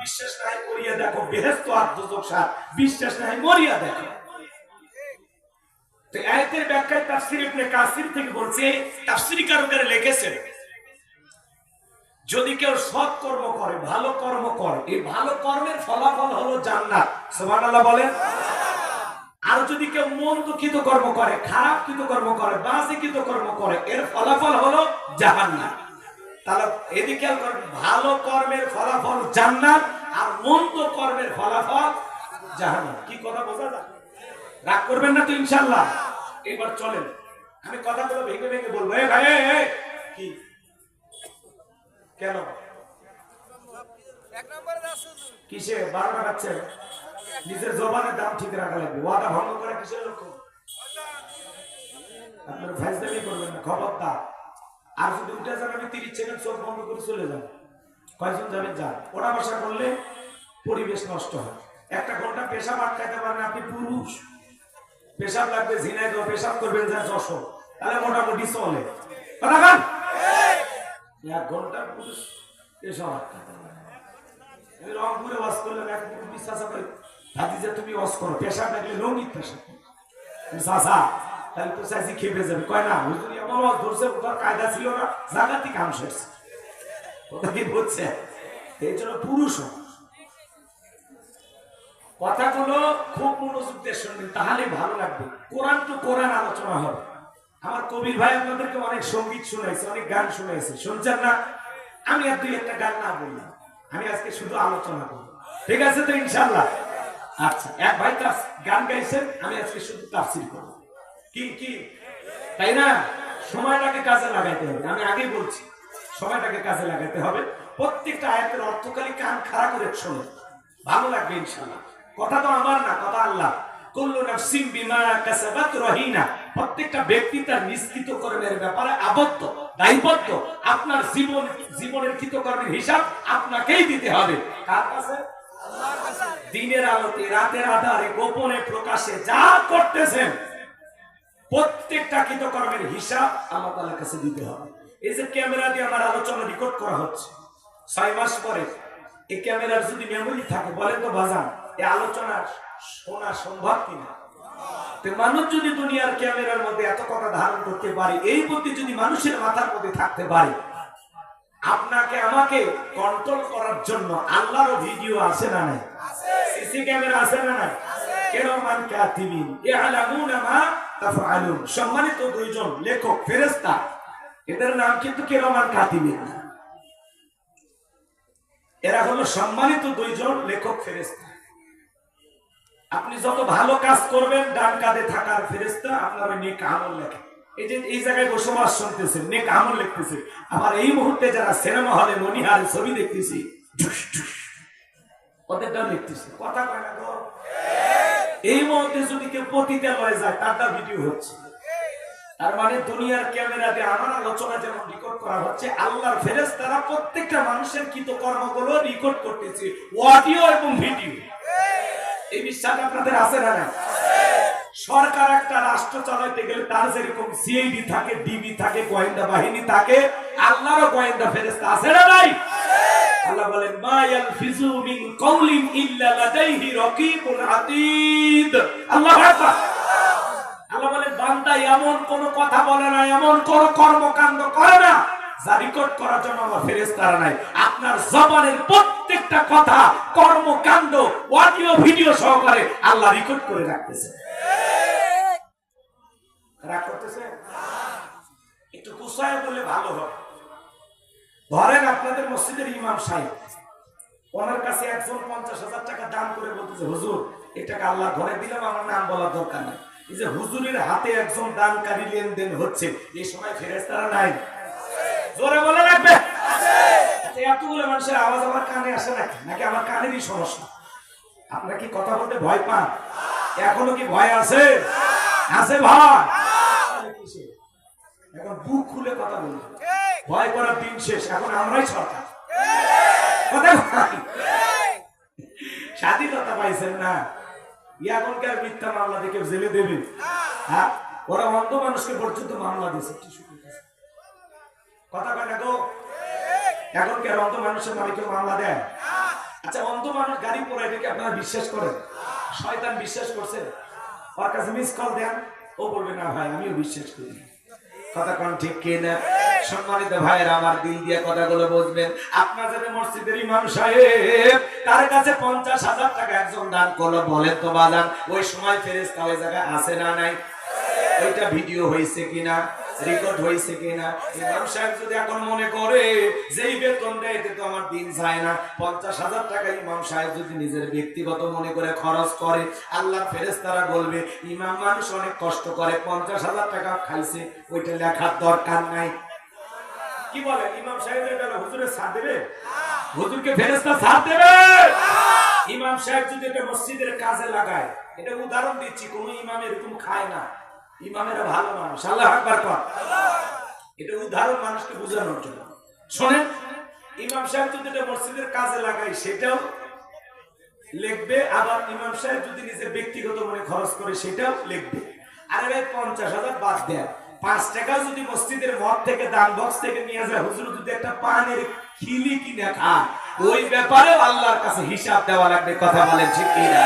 বিশ্বাস নাই করিয়া দেখো বেহেস্ত আর দুজক বিশ্বাস নাই, মরিয়া দেখো। তো আয়াতের ব্যাখ্যায় তাফসির ইবনে কাসির থেকে বলছে, তাফসিরি কারকেরা লিখেছেন, যদি কেউ সৎ কর্ম করে, ভালো কর্ম করে, এই ভালো কর্মের ফলাফল হলো জান্নাত। সুবহানাল্লাহ বলেন। আর যদি কেউ মন দুঃখিত কর্ম করে, খারাপ কৃত কর্ম করে, বাজে কৃত কর্ম করে, এর ফলাফল হলো জাহান্নাম। তাহলে এদিকে ভালো কর্মের ফলাফল জান্নাত আর মন্দ কর্মের ফলাফল জাহান্নাম। কি কথা বোঝা যায়? রাগ করবেন না তো ইনশাল্লাহ এবার চলেন। আমি কথাগুলো ভেঙে ভেঙে বলব। এ ভাই কি? কেন? কিসে? বারোটা বাচ্চা নিজের জবানের দাম ঠিক রাখা লাগবে। ওয়াদা ভঙ্গ করা কিসের লক্ষ্য? আপনার ফাইজদামি করবেন না, খবরদার। আর যদি উঠে যান, আমি তিরিশ সেকেন্ড চোখ বন্ধ করে চলে যাব। কয়েকজন যাবেন যান। ওরা বসা করলে পরিবেশ নষ্ট হয়। একটা ঘণ্টা পেশাব আটকাইতে পারেন আপনি পুরুষ। পেশাব লাগবে ঝিনাই দেওয়া পেশাব করবেন যা যশো। তাহলে মোটামুটি চলে। এক ঘণ্টা পুরুষ পেশাব আটকাইতে পারে। আমি রংপুরে ওয়াজ করলাম, এক বিশ্বাস করে ভাতিজা, তুমি ওয়াজ করো। পেশাব লাগলে লঙ্গিত পেশাব চাষা তাহলে তো চাষি খেপে যাবে। কয় না, হুজুর এমন ধরছে, ওটার কায়দা ছিল না জাগাতি কাম শেষ কথা কি বলছে এই জন্য পুরুষ। কথাগুলো খুব মনোযোগ শুনবেন, তাহলে ভালো লাগবে। কোরআন টু কোরআন আলোচনা হবে। আমার কবির ভাই আপনাদেরকে অনেক সংগীত শুনাইছে, অনেক গান শুনাইছে। শুনছেন না? আমি আর দুই একটা গান না বললাম। আমি আজকে শুধু আলোচনা করব। ঠিক আছে তো ইনশাল্লাহ আচ্ছা এক ভাই গান গাইছেন, আমি আজকে শুধু তাফসিল করব। তাই না? সময়টাকে কাজে লাগাইতে হবে। আমি আগে বলছি, সময়টাকে কাজে লাগাইতে হবে। প্রত্যেকটা আয়াতের অর্থকালী কান করে শোনো। ভালো লাগবে ইনশাল্লাহ কথা তো আমার না, কথা আল্লাহ। ব্যক্তি তার ব্যাপারে আবদ্ধ, দায়বদ্ধ। আপনার জীবন, জীবনের হিসাব আপনাকেই দিতে হবে। কার কাছে? দিনের আলোতে, রাতের আধারে, গোপনে প্রকাশে যা করতেছেন। প্রত্যেকটা কৃতকর্মের হিসাব আল্লাহ তাআলার কাছে দিতে হবে। এই যে ক্যামেরা দিয়ে আমার আলোচনা রেকর্ড করা হচ্ছে ছয় মাস পরে এই ক্যামেরার যদি মেমোরি থাকে বলেন তো বাজান এই আলোচনা শোনা সম্ভব কিনা? মানুষ যদি দুনিয়ার ক্যামেরার মধ্যে এত কথা ধারণ করতে পারে এই বুদ্ধি যদি মানুষের মাথার মধ্যে থাকতে পারে আপনাকে আমাকে কন্ট্রোল করার জন্য আল্লাহরও ভিডিও আছে না নাই? সিসি ক্যামেরা আছে না নাই? কেরমান কাতিবিন ইয়ালামুনা মা সম্মানিত দুইজন লেখক, ফেরেশতা, এদের নাম কিন্তু কেরমান কাতিবিন না। এরা হলো সম্মানিত দুইজন লেখক, ফেরেশতা। আপনি যত ভালো কাজ করবেন, ডান কাঁধে থাকার ফেরেশতা আপনার ওই নেক আমল লেখে। এই যে এই জায়গায় বসবাস শুনতেছেন নেক আমল লিখতেছে। আবার এই মুহূর্তে যারা সিনেমা হলে মনিহারে ছবি দেখতেছি ওদেরটাও লিখতেছে। কথা কয় না এই মুহূর্তে যদি কেউ পতিতে লয়ে যায় তারটা ভিডিও হচ্ছে। তার মানে দুনিয়ার ক্যামেরাতে আমার আলোচনা যেমন রেকর্ড করা হচ্ছে, আল্লাহর ফেরেস তারা প্রত্যেকটা মানুষের কৃত কর্মগুলো রেকর্ড করতেছে অডিও এবং ভিডিও এই বিশ্বাস আপনাদের আছে না নাই? সরকার একটা রাষ্ট্র চালাইতে গেলে তার যেরকম সিআইডি থাকে ডিবি থাকে, গোয়েন্দা বাহিনী থাকে, আল্লাহরও গোয়েন্দা ফেরেস্তা আছে না নাই? আল্লাহ বলেন, মা ইয়ালফিজু মিন কওলিন ইল্লা লাদাইহি রাকিবুন আতীদ। আল্লাহ আকবার। আল্লাহ বলেন, বান্দা এমন কোন কথা বলে না, এমন কোন কর্মকাণ্ড করে না, যা রেকর্ড করার জন্য আমার ফেরেশতারা নাই। আপনার জবানের প্রত্যেকটা কথা, কর্মকাণ্ড অডিও ভিডিও সহকারে আল্লাহ রেকর্ড করে রাখতেছে। রাগ করতেছে? একটু গুছায় বলে ভালো হবে ধরেন আপনাদের মসজিদের ইমাম সাহেব ওনার কাছে একজন পঞ্চাশ হাজার টাকা দান করে বলতেছে হুজুর এই টাকা আল্লাহ ঘরে দিলাম আমার নাম বলার দরকার নেই। এই যে হুজুরের হাতে একজন দানকারী লেনদেন হচ্ছে এই সময় ফেরেস্তারা নাই। জোরে বলে রাখবে? আচ্ছা, এতগুলো মানুষের আওয়াজ আমার কানে আসে নাকি নাকি আমার কানেরই সমস্যা? আপনারা কি কথা বলতে ভয় পান? এখনও কি ভয় আছে? আছে ভয় এখন বুক খুলে কথা বলুন। ভয় করার দিন শেষ, এখন আমরাই সরকার। স্বাধীনতা পাইছেন না। এখনকার মিথ্যা মামলা কেউ জেলে দেবে হ্যাঁ? ওরা অন্ধ মানুষকে পর্যন্ত মামলা দিয়েছে কথা কয় না গো? এখন কি আর অন্ধ মানুষের নামে মামলা দেয়? আচ্ছা অন্ধ মানুষ গাড়ি পরে এটাকে আপনারা বিশ্বাস করেন? শয়তান বিশ্বাস করছে? ওর কাছে মিস কল দেন। ও বলবে, না ভাই, আমিও বিশ্বাস করি কথা কোন ঠিক কি না সম্মানিত ভাইয়ের, আমার দিল দিয়ে কথাগুলো বুঝবেন। আপনার যাতে মসজিদের ইমাম সাহেব তার কাছে পঞ্চাশ হাজার টাকা একজন দান করল, বলেন তো বাজান, ওই সময় ফেরেস্তা ওই জায়গায় আছে না নাই? ওইটা ভিডিও হয়েছে কিনা? রেকর্ড হয়েছে কিনা? ইমাম সাহেব যদি এখন মনে করে যে এই বেতন দেয় তো আমার দিন যায় না। পঞ্চাশ হাজার টাকা ইমাম সাহেব যদি নিজের ব্যক্তিগত মনে করে খরচ করে আল্লাহ ফেরেস্তারা বলবে, ইমাম মানুষ অনেক কষ্ট করে, পঞ্চাশ হাজার টাকা খাইছে, ওইটা লেখার দরকার নাই। কি বলে? ইমাম সাহেবের বেলা হুজুরের ছাড় দেবে? হুজুরকে ফেরেস্তা ছাড় দেবে? ইমাম সাহেব যদি এটা মসজিদের কাজে লাগায় এটা উদাহরণ দিচ্ছি কোন ইমাম এরকম খায় না। ইমামেরা ভালো মানুষ। আল্লাহ আকবার কর এটা উদাহরণ মানুষকে বোঝানোর জন্য। শোনেন ইমাম সাহেব যদি এটা মসজিদের কাজে লাগায় সেটাও লিখবে। আবার ইমাম সাহেব যদি নিজের ব্যক্তিগত মনে খরচ করে সেটাও লিখবে। আরে ভাই পঞ্চাশ হাজার বাদ দেয় পাঁচ টাকা যদি মসজিদের মদ থেকে দান বক্স থেকে নিয়ে যায়, হুজুর যদি একটা পানের খিলি কিনে খায়, ওই ব্যাপারেও আল্লাহর কাছে হিসাব দেওয়া লাগবে, কথা বলেন ঠিক কিনা?